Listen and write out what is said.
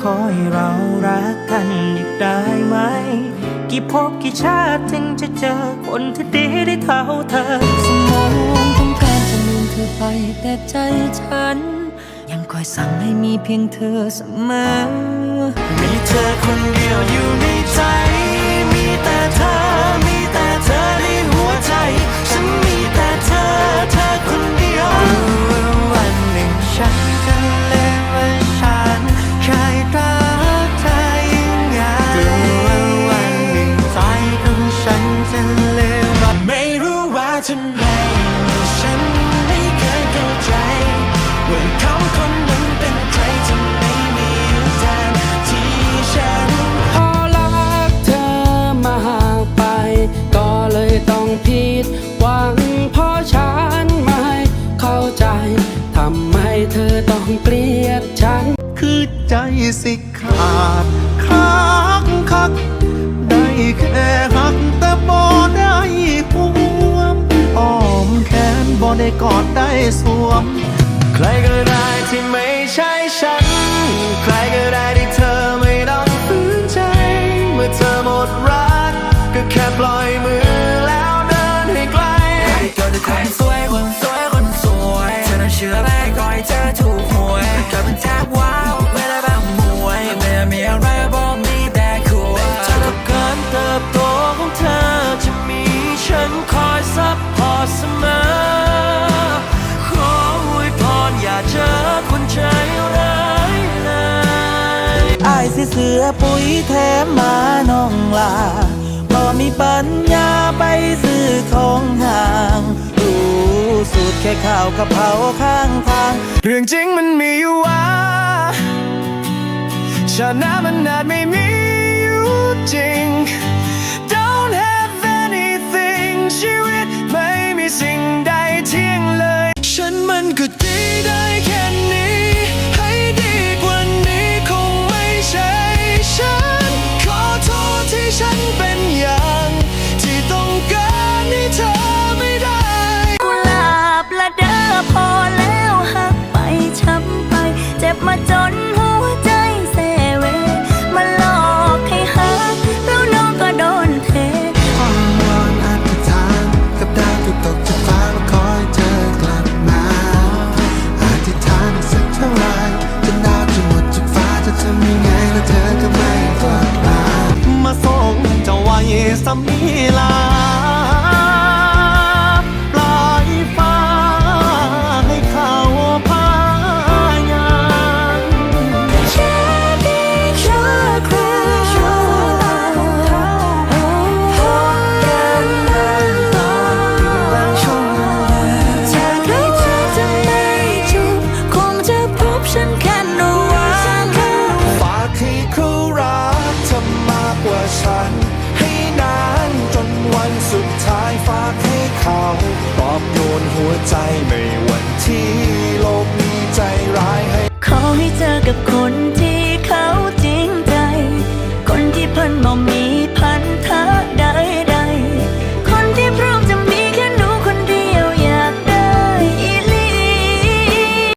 ขอให้เรารักกันอีกได้ไหม กี่พบกี่ชาติถึงจะเจอคนที่ดีได้เท่าเธอสมองต้องการจะลืมเธอไปแต่ใจฉัน ยังคอยสั่งให้มีเพียงเธอเสมอ มีเธอคนเดียวอยู่ในใจ ทำไมฉันไม่เคยเข้าใจว่าเขาคนนั้นเป็นใครทำไมไม่อยู่แทนที่ฉัน พอรักเธอมากไป ก็เลยต้องผิดหวังเพราะฉันไม่เข้าใจทำไมเธอต้องเกลียดฉัน คือใจสิขาดคักคัก กอดได้สวม ใครก็ได้ที่ไม่ใช่ฉันใคร สิเสือปุ๋ยแถมมาน้องลาบ่มีปัญญาไปซื้อของห่างรู้สูตรแค่ข้าวกะเพราข้างทาง เรื่องจริงมันมีอยู่ว่าชานะมันอาจไม่มี มาจนหัวใจเซเว มาหลอกให้หักแล้วน้องก็โดนเทอ้อนวอนอธิษฐานกับดาวที่ตกจากฟ้ามาคอยเจอกลับมาอธิษฐานอีกสักเท่าไรจนดาวจะหมดจากฟ้าจะทำยังไงแล้วเธอก็ไม่กลับมามาส่งเจ้าไว้สามี ห้เขาปลอบโยนหัวใจไม่วันที่